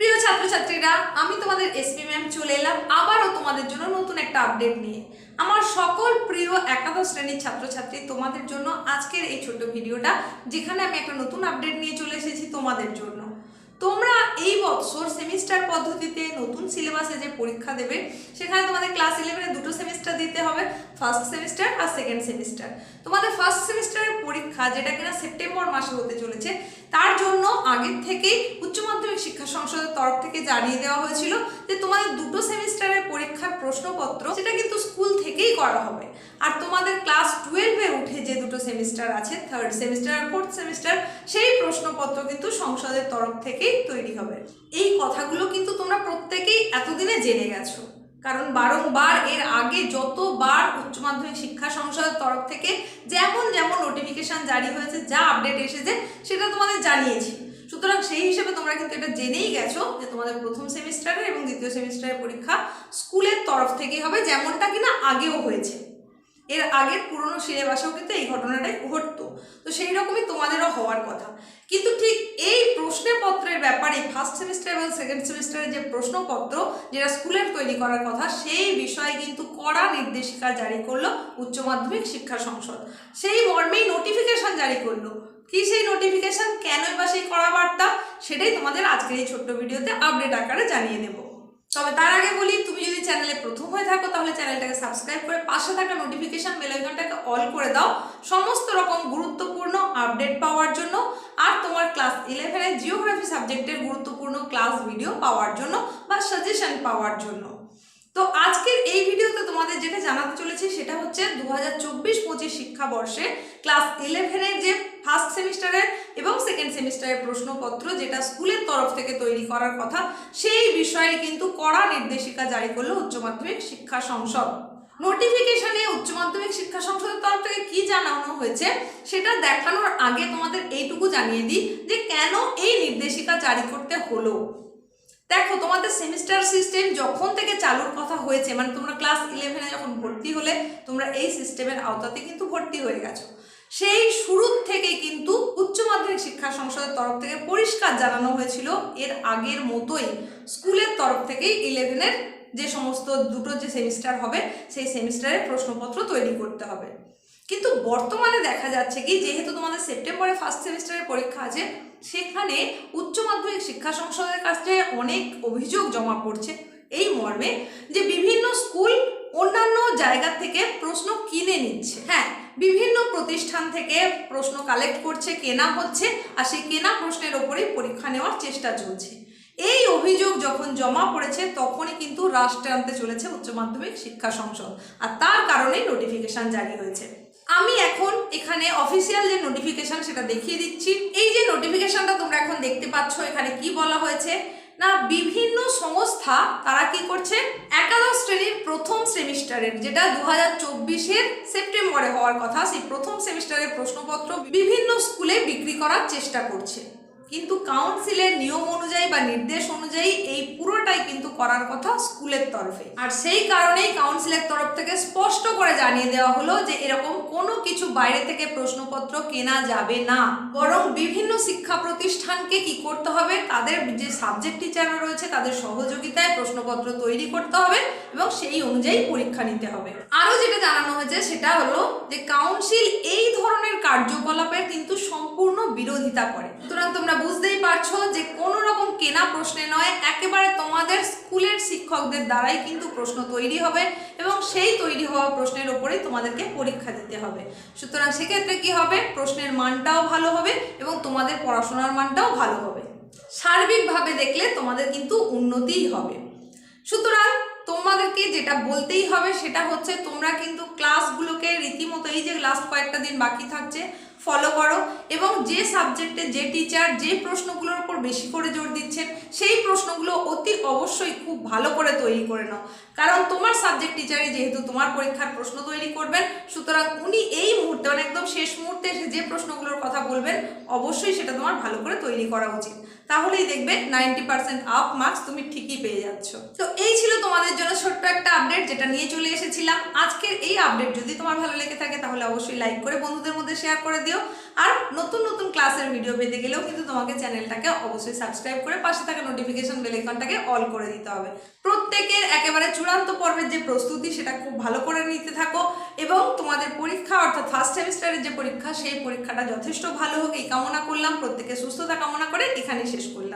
প্রিয় ছাত্রছাত্রীরা, আমি তোমাদের এসপি ম্যাম চলে এলাম আবারও তোমাদের জন্য নতুন একটা আপডেট নিয়ে। আমার সকল প্রিয় একাদশ শ্রেণির ছাত্রছাত্রী, তোমাদের জন্য আজকের এই ছোট্ট ভিডিওটা, যেখানে আমি একটা নতুন আপডেট নিয়ে চলে এসেছি তোমাদের জন্য। তোমরা এই বছর সেমিস্টার পদ্ধতিতে নতুন সিলেবাসে যে পরীক্ষা দেবে, সেখানে তোমাদের ক্লাস ইলেভেনে দুটো সেমিস্টার দিতে হবে। ফার্স্ট সেমিস্টার আর সেকেন্ড সেমিস্টার তোমাদের ফার্স্ট সেমিস্টারের পরীক্ষা যেটা কিনা সেপ্টেম্বর মাসে হতে চলেছে, তার জন্য আগের থেকেই উচ্চ মাধ্যমিক শিক্ষা সংসদের তরফ থেকে জানিয়ে দেওয়া হয়েছিল যে তোমাদের দুটো সেমিস্টারের পরীক্ষার প্রশ্নপত্র সেটা কিন্তু স্কুল থেকেই করা হবে। আর তোমাদের ক্লাস টুয়েলভে উঠে যে দুটো সেমিস্টার আছে থার্ড সেমিস্টার আর ফোর্থ সেমিস্টার সেই প্রশ্নপত্র কিন্তু সংসদের তরফ থেকেই তৈরি হবে। এই কথাগুলো কিন্তু তোমরা প্রত্যেকেই এতদিনে জেনে গেছো। কারণ বারংবার এর আগে যতবার উচ্চ মাধ্যমিক শিক্ষা সংসদের তরফ থেকে যেমন যেমন নোটিফিকেশান জারি হয়েছে, যা আপডেট এসেছে, সেটা তোমাদের জানিয়েছি। সুতরাং সেই হিসেবে তোমরা কিন্তু এটা জেনেই গেছো যে তোমাদের প্রথম সেমিস্টারের এবং দ্বিতীয় সেমিস্টারের পরীক্ষা স্কুলের তরফ থেকেই হবে, যেমনটা কিনা আগেও হয়েছে। এর আগের পুরনো সিলেবাসেও কিন্তু এই ঘটনাটাই ঘটতো। তো সেই রকমই তোমাদেরও হওয়ার কথা। কিন্তু ঠিক এই প্রশ্নপত্রের ব্যাপারে ফার্স্ট সেমিস্টার এবং সেকেন্ড সেমিস্টারের যে প্রশ্নপত্র যেটা স্কুলের তৈরি করার কথা, সেই বিষয়ে কিন্তু কড়া নির্দেশিকা জারি করল উচ্চ মাধ্যমিক শিক্ষা সংসদ। সেই মর্মেই নোটিফিকেশন জারি করল। কি সেই নোটিফিকেশন কেনই বা সেই কড়া বার্তা? সেটাই তোমাদের আজকের এই ছোট্ট ভিডিওতে আপডেট আকারে জানিয়ে দেবো। তবে তার আগে বলি, তুমি যদি চ্যানেলে প্রথম হয়ে থাকো, তাহলে চ্যানেলটাকে সাবস্ক্রাইব করে পাশে থাকা নোটিফিকেশন বেল আইকনটাকে অল করে দাও। সমস্ত রকম গুরুত্বপূর্ণ আপডেট পাওয়ার জন্য আর তোমার ক্লাস ইলেভেনের জিওগ্রাফি সাবজেক্টের গুরুত্বপূর্ণ ক্লাস ভিডিও পাওয়ার জন্য বা সাজেশন পাওয়ার জন্য। তো আজকের এই ভিডিওতে তোমাদের যেটা জানাতে চলেছি সেটা হচ্ছে দু হাজার চব্বিশ পঁচিশ শিক্ষাবর্ষে ক্লাস ইলেভেনের যে ফার্স্ট সেমিস্টারের এবং সেকেন্ড সেমিস্টারের প্রশ্নপত্র যেটা স্কুলের তরফ থেকে তৈরি করার কথা, সেই বিষয়ে কিন্তু কড়া নির্দেশিকা জারি করল উচ্চ মাধ্যমিক শিক্ষা সংসদ। নোটিফিকেশনে উচ্চ মাধ্যমিক শিক্ষা সংসদের তরফ থেকে কি জানানো হয়েছে সেটা দেখানোর আগে তোমাদের এইটুকু জানিয়ে দিই যে কেন এই নির্দেশিকা জারি করতে হলো। দেখো, তোমাদের সেমিস্টার সিস্টেম যখন থেকে চালুর কথা হয়েছে মানে তোমরা ক্লাস ইলেভেনে যখন ভর্তি হলে, তোমরা এই সিস্টেমের আওতাতে কিন্তু ভর্তি হয়ে গেছো। সেই শুরুর থেকে কিন্তু উচ্চ মাধ্যমিক শিক্ষা সংসদের তরফ থেকে পরিষ্কার জানানো হয়েছিল, এর আগের মতোই স্কুলের তরফ থেকেই ইলেভেনের যে সমস্ত দুটো যে সেমিস্টার হবে, সেই সেমিস্টারের প্রশ্নপত্র তৈরি করতে হবে। কিন্তু বর্তমানে দেখা যাচ্ছে কি, যেহেতু তোমাদের সেপ্টেম্বরে ফার্স্ট সেমিস্টারের পরীক্ষা আছে সেখানে উচ্চ মাধ্যমিক শিক্ষা সংসদের কাছে অনেক অভিযোগ জমা পড়ছে। এই মর্মে যে বিভিন্ন স্কুল অন্যান্য জায়গা থেকে প্রশ্ন কিনে নিচ্ছে। হ্যাঁ বিভিন্ন প্রতিষ্ঠান থেকে প্রশ্ন কালেক্ট করছে, কেনা হচ্ছে আর সেই কেনা প্রশ্নের ওপরেই পরীক্ষা নেওয়ার চেষ্টা চলছে। এই অভিযোগ যখন জমা পড়েছে, তখনই কিন্তু রাষ্ট্রে আনতে চলেছে উচ্চ মাধ্যমিক শিক্ষা সংসদ। আর তার কারণেই নোটিফিকেশন জারি হয়েছে। আমি এখন এখানে অফিসিয়াল যে নোটিফিকেশান সেটা দেখিয়ে দিচ্ছি। এই যে নোটিফিকেশানটা তোমরা এখন দেখতে পাচ্ছ, এখানে কি বলা হয়েছে? না, বিভিন্ন সংস্থা তারা কি করছে? একাদশ শ্রেণির প্রথম সেমিস্টারের, যেটা দু হাজার চব্বিশের সেপ্টেম্বরে হওয়ার কথা, সেই প্রথম সেমিস্টারের প্রশ্নপত্র বিভিন্ন স্কুলে বিক্রি করার চেষ্টা করছে। কিন্তু কাউন্সিলের নিয়ম অনুযায়ী বা নির্দেশ অনুযায়ী এই পুরোটাই কিন্তু করার কথা স্কুলের তরফে। আর সেই কারণেই কাউন্সিলের তরফ থেকে স্পষ্ট করে জানিয়ে দেওয়া হলো যে এরকম কোনো কিছু বাইরে থেকে প্রশ্নপত্র কেনা যাবে না। বরং বিভিন্ন শিক্ষা প্রতিষ্ঠানকে কি করতে হবে, তাদের যে সাবজেক্ট টিচাররা রয়েছে, তাদের সহযোগিতায় প্রশ্নপত্র তৈরি করতে হবে এবং সেই অনুযায়ী পরীক্ষা নিতে হবে। আরও যেটা জানানো হয়েছে সেটা হলো যে কাউন্সিল এই ধরনের কার্যকলাপের কিন্তু সম্পূর্ণ বিরোধিতা করে। সুতরাং তোমরা বুঝতেই পারছ যে কোনো রকম কেনা প্রশ্নে নয়, একেবারে তোমাদের স্কুলের শিক্ষকদের দ্বারাই কিন্তু প্রশ্ন তৈরি হবে এবং সেই তৈরি হওয়া প্রশ্নের ওপরেই তোমাদেরকে পরীক্ষা দিতে হবে। সুতরাং সেক্ষেত্রে কি হবে? প্রশ্নের মানটাও ভালো হবে এবং তোমাদের পড়াশোনার মানটাও ভালো হবে। সার্বিকভাবে দেখলে তোমাদের কিন্তু উন্নতিই হবে। সুতরাং তোমাদেরকে যেটা বলতেই হবে সেটা হচ্ছে তোমরা কিন্তু ক্লাসগুলোকে রীতিমতো এই যে লাস্ট কয়েকটা দিন বাকি থাকছে ফলো করো এবং যে সাবজেক্টে যে টিচার যে প্রশ্নগুলোর উপর বেশি করে জোর দিচ্ছেন, সেই প্রশ্নগুলো অতি অবশ্যই খুব ভালো করে তৈরি করে নাও। কারণ তোমার সাবজেক্ট টিচারই যেহেতু তোমার পরীক্ষার প্রশ্ন তৈরি করবেন, সুতরাং উনি এই মুহূর্তে মানে একদম শেষ মুহূর্তে এসে যে প্রশ্নগুলোর কথা বলবেন, অবশ্যই সেটা তোমার ভালো করে তৈরি করা উচিত। তাহলেই দেখবে নাইনটি পার্সেন্ট আপ মার্কস তুমি ঠিকই পেয়ে যাচ্ছ। তো এই ছিল তোমাদের জন্য ছোট্ট একটা আপডেট যেটা নিয়ে চলে এসেছিলাম। আজকের এই আপডেট যদি তোমার ভালো লেগে থাকে তাহলে অবশ্যই লাইক করে বন্ধুদের মধ্যে শেয়ার করে দিও। ক্লাসের ভিডিও পেতে গেলেও কিন্তু তোমাকে চ্যানেলটাকে অবশ্যই সাবস্ক্রাইব করে পাশে থাকা নোটিফিকেশন বেল আইকনটাকে অল করে দিতে হবে। প্রত্যেকের একেবারে চূড়ান্ত পর্বের যে প্রস্তুতি, সেটা খুব ভালো করে নিতে থাকো এবং তোমাদের পরীক্ষা, অর্থাৎ ফার্স্ট সেমিস্টারের যে পরীক্ষা, সেই পরীক্ষাটা যথেষ্ট ভালো হোক। এই কামনা করলাম। প্রত্যেকে সুস্থতা কামনা করে এখানেই শেষ করলাম।